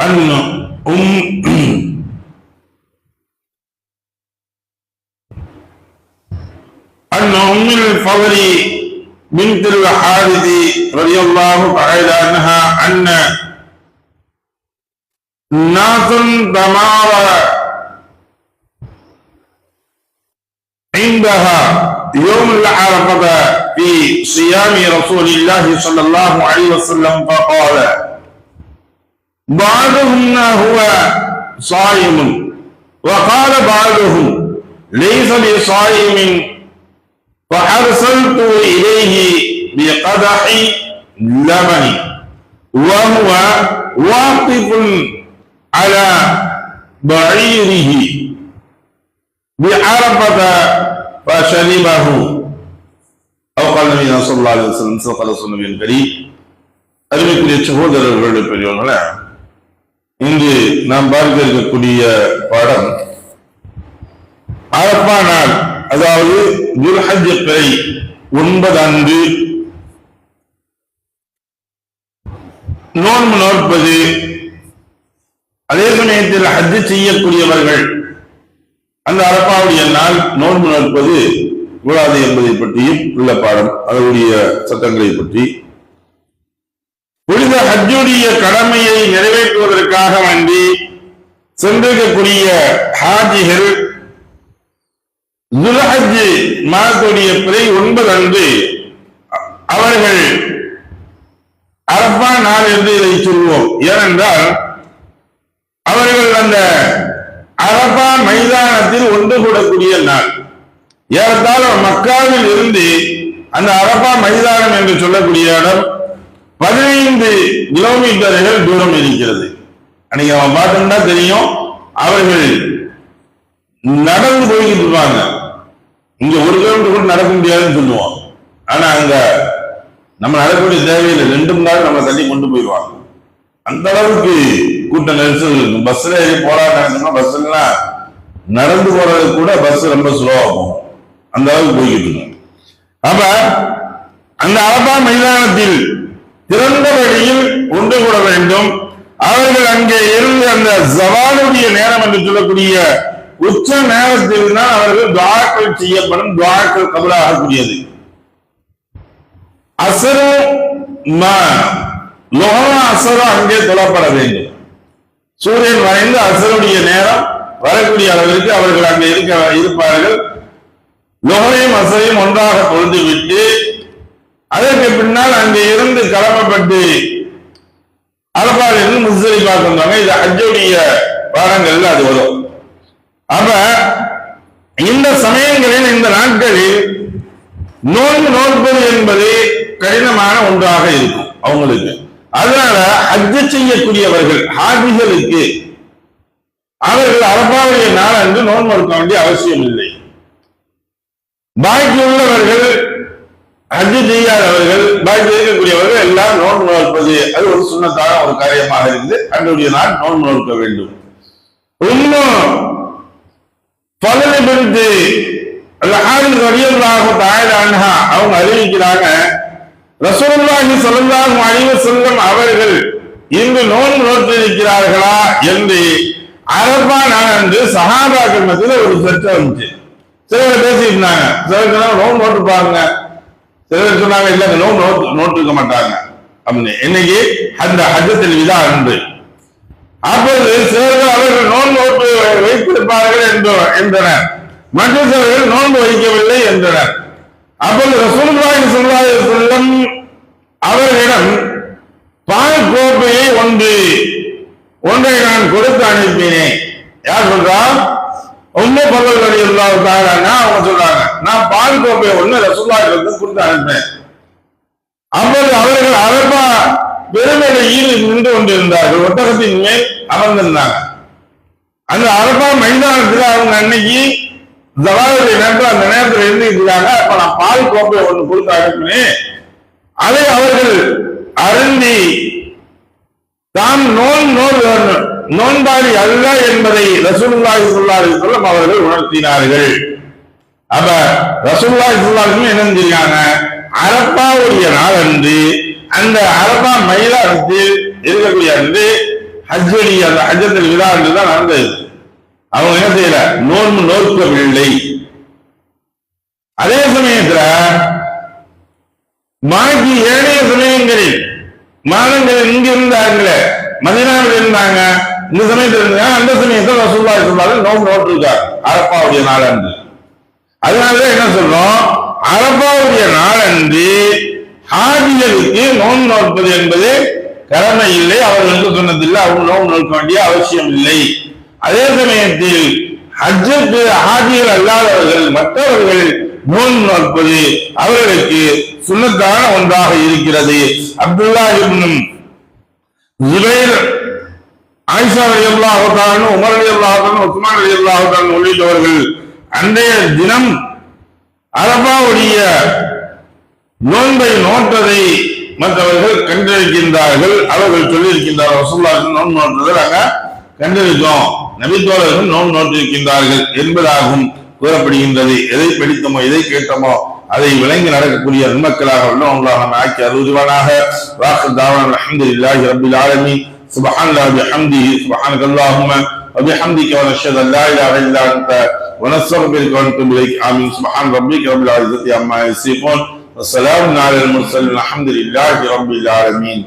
أن أم. أن أم الفضل بنت الحارث رضي الله تعالى عنها أن ناس دمار عندها يوم العرفة في صيام رسول الله صلى الله عليه وسلم فقال بعضهم هو صائم وقال بعضهم ليس بصائم فأرسلت إليه بقدح لبن وهو واقف على بعيره بعرفة فشربه أو قال النبي صلى الله عليه وسلم صدق رسول النبي الكريم அருமைக்குரிய சகோதரர்களுடைய பெரியவர்களே இன்று நாம் பார்க்க இருக்கக்கூடிய பாடம் அரப்பா நாள் அதாவது துல்ஹஜ் பிறை ஒன்பது அன்று. நோன்பு நோற்பது. அதே சமயத்தில் ஹஜ் செய்யக்கூடியவர்கள் அந்த அரப்பாவுடைய நாள் நோன்பு நோற்பது கூடாது என்பதை பற்றியும் உள்ள பாடம் அதனுடைய சட்டங்களை பற்றி ஹஜ்ஜுடைய கடமையை நிறைவேற்றுவதற்காக வேண்டி சென்றிருக்கக்கூடிய ஹாஜிகள் துல்ஹஜ் மாதத்துடைய பிறை ஒன்பது அன்று அவர்கள் அரப்பா நாள் என்று இதை சொல்வோம். ஏனென்றால் அவர்கள் அந்த அரபா மைதானத்தில் ஒன்று கூடக்கூடிய நாள். ஏறத்தாழ மக்காவில் இருந்து அந்த அரபா மைதானம் என்று சொல்லக்கூடிய இடம் பதினைந்து கிலோமீட்டர்கள் தூரம் இருக்கிறது. அன்னைக்கு அவன் பார்த்தோம்னா தெரியும். அவர்கள் நடந்து போய்கிட்டு இருப்பாங்க. இங்க ஒரு கிலோமீட்டர் கூட நடக்க முடியாதுன்னு சொல்லுவோம் ஆனா அங்க நம்ம நடக்கக்கூடிய தேவையில்லை ரெண்டு மணி நேரம் நம்ம தள்ளி கொண்டு போயிடுவாங்க. அந்த அளவுக்கு கூட்ட நெரிசல் இருக்கும். பஸ்ல ஏறி போறாங்க நினைச்சோம்னா பஸ்லாம் நடந்து போறது கூட பஸ் ரொம்ப ஸ்லோவா போகும். அந்த அளவுக்கு போய்கிட்டு இருக்கும். அப்ப அந்த அரபா மைதானத்தில் திறந்த வழியில் ஒன்று கூட வேண்டும். அவர்கள் அங்கே இருந்து அந்த ஜவானுடைய நேரம் என்று சொல்லக்கூடிய உச்ச நேரத்தில் தான் அவர்கள் துவாக்கள் செய்யப்படும் துவாக்கள் கபலாகக்கூடியது. அசரும் அசரும் அங்கே தொழப்பட வேண்டும். சூரியன் வரைந்து அசருடைய நேரம் வரக்கூடிய அளவிற்கு அவர்கள் அங்கே இருக்க இருப்பார்கள். லோகரையும் அசரையும் ஒன்றாக பொழுது விட்டு அதற்கு பின்னால் அங்கே இருந்து கிளம்பப்பட்டு அரபால் இருந்து வந்தாங்க இது அஜுடைய வாரங்கள்ல அது வரும். அப்ப இந்த சமயங்களில் இந்த நாட்களில் நோய் நோற்பது என்பது கடினமான ஒன்றாக இருக்கும் அவங்களுக்கு. அதனால ஹஜ்ஜு செய்யக்கூடியவர்கள் ஹாஜிகளுக்கு அவர்கள் அரபாவுடைய நாள் அன்று நோன்பு இருக்க வேண்டிய அவசியம் இல்லை பாக்கி உள்ளவர்கள் ஹஜ்ஜு செய்யாதவர்கள் பாக்கி இருக்கக்கூடியவர்கள் எல்லாம் நோன்பு நோற்பது அது ஒரு சுண்ணத்தான ஒரு காரியமாக இருந்து அன்றைய நாள் நோன்பு நோக்க வேண்டும். இன்னும் பதவி பிடித்து அவங்க அறிவிக்கிறாங்க ரசூலுல்லாஹி ஸல்லல்லாஹு அலைஹி வஸல்லம் அவர்கள் இன்று நோன்பு நோற்றிருக்கிறார்களா என்று அரபா நான் என்று சஹாபாக்கள் மத்தியில் ஒரு சர்ச்சை வந்துச்சு. சிலர் பேசிட்டு இருந்தாங்க சிலர் சொன்னாங்க நோன்பு நோட்டுப்பாங்க சிலர் சொன்னாங்க இல்ல நோட் நோட்டு நோட்டுக்க மாட்டாங்க. அப்படின்னு. இன்னைக்கு அந்த ஹஜ்ஜத்தில் விதா அன்று அப்போது சிலர்கள் அவர்கள் நோன்பு நோட்டு வைத்திருப்பார்கள் என்றனர். மற்ற சிலர்கள் நோன்பு வைக்கவில்லை என்றனர். அப்போது ரசூலுல்லாஹி ஸல்லல்லாஹு அலைஹி வஸல்லம் அவர்களிடம் பால் கோப்பையை ஒன்று ஒன்றை நான் கொடுத்து அனுப்பினேன். யார் சொல்றா? உண்மை பகல் வழி இருந்தாங்க அவங்க சொல்றாங்க. நான் பால் கோப்பையை ஒண்ணு ரசூல்லா கொடுத்து அனுப்பேன் அப்போது அவர்கள் அரபா பெருமையில் நின்று கொண்டிருந்தார்கள். ஒட்டகத்தின் மேல் அமர்ந்திருந்தாங்க. அந்த அரபா மைதானத்துல அவங்க அன்னைக்கு ஜவாலுடைய நேரத்தில் அந்த நேரத்தில் இருந்திருக்கிறாங்க அப்ப நான் பால் கோப்பை ஒன்று கொடுத்து அனுப்பினேன் அதை அவர்கள் அருந்தி தாம் நோன் வேணும் நோன்பாளி அல்ல என்பதை ரசூலுல்லாஹி ஸல்லல்லாஹு சொல்லம் அவர்கள் உணர்த்தினார்கள். அப்ப ரசூலுல்லாஹி ஸல்லல்லாஹு என்ன செஞ்சிருக்காங்க அரப்பாவுடைய நாள் அன்று அந்த அரபா மைதானத்தில் இருக்கக்கூடிய அன்று ஹஜ்ஜடி அந்த ஹஜ்ஜத்தில் விழா அன்று தான் நடந்தது. அவங்க என்ன செய்யல? நோன்பு நோக்கவில்லை. அதே சமயத்துல மாக்கி ஏனைய சமயங்களில் மாதங்கள் இங்க இருந்தாங்களே மதினாவில் இருந்தாங்க இந்த சமயத்தில் இருந்தாங்க அந்த சமயத்தில் ரசூல்லா சொல்றாங்க நோம்பு நோட்டு இருக்கார் அரப்பாவுடைய நாள் அன்று அதனாலதான் என்ன சொல்றோம்? அரப்பாவுடைய நாள் அன்று ஹாஜிகளுக்கு நோன்பு நோட்பது என்பது கடமை இல்லை. அவர்களுக்கு சொன்னதில்லை. அவங்க நோன்பு நோக்க வேண்டிய அவசியம் இல்லை. அதே சமயத்தில் ஹஜ்ஜுக்கு ஹாஜிகள் அல்லாதவர்கள் மற்றவர்கள் நோன்பு நோற்பது அவர்களுக்கு சுண்ணத்தான ஒன்றாக இருக்கிறது. அப்துல்லா இப்னும் ஜுபைர் ஆயிஷா அலி அல்லாஹான் உமர் அலி அல்லாஹான் உஸ்மான் அலி அல்லாஹான் உள்ளிட்டவர்கள் அன்றைய தினம் அரபாவுடைய நோன்பை நோட்டதை மற்றவர்கள் கண்டிருக்கின்றார்கள். அவர்கள் சொல்லியிருக்கின்றார்கள் நோன் நோன்பு நோட்டதை நாங்கள் கண்டிருக்கோம். நபித்தோழர்கள் நோன் நோட்டிருக்கின்றார்கள் என்பதாகவும் கூறப்படுகின்றது. எதை படித்தோமோ எதை கேட்டோமோ அதை விளங்கி நடக்கக்கூடிய நன்மக்களாக உள்ளோம் அல்லாஹ் ஆக்கி அருள்வானாக. வாக்கு தாவன் இல்லாஹி ரப்பில் ஆலமி سبحان الله بحمده سبحانك اللهم وبحمدك ونشهد أن لا إله إلا أنت ونستغفرك ونتوب إليك. آمين. سبحان ربك رب العزة عما يصفون وسلام على المرسلين الحمد لله رب العالمين.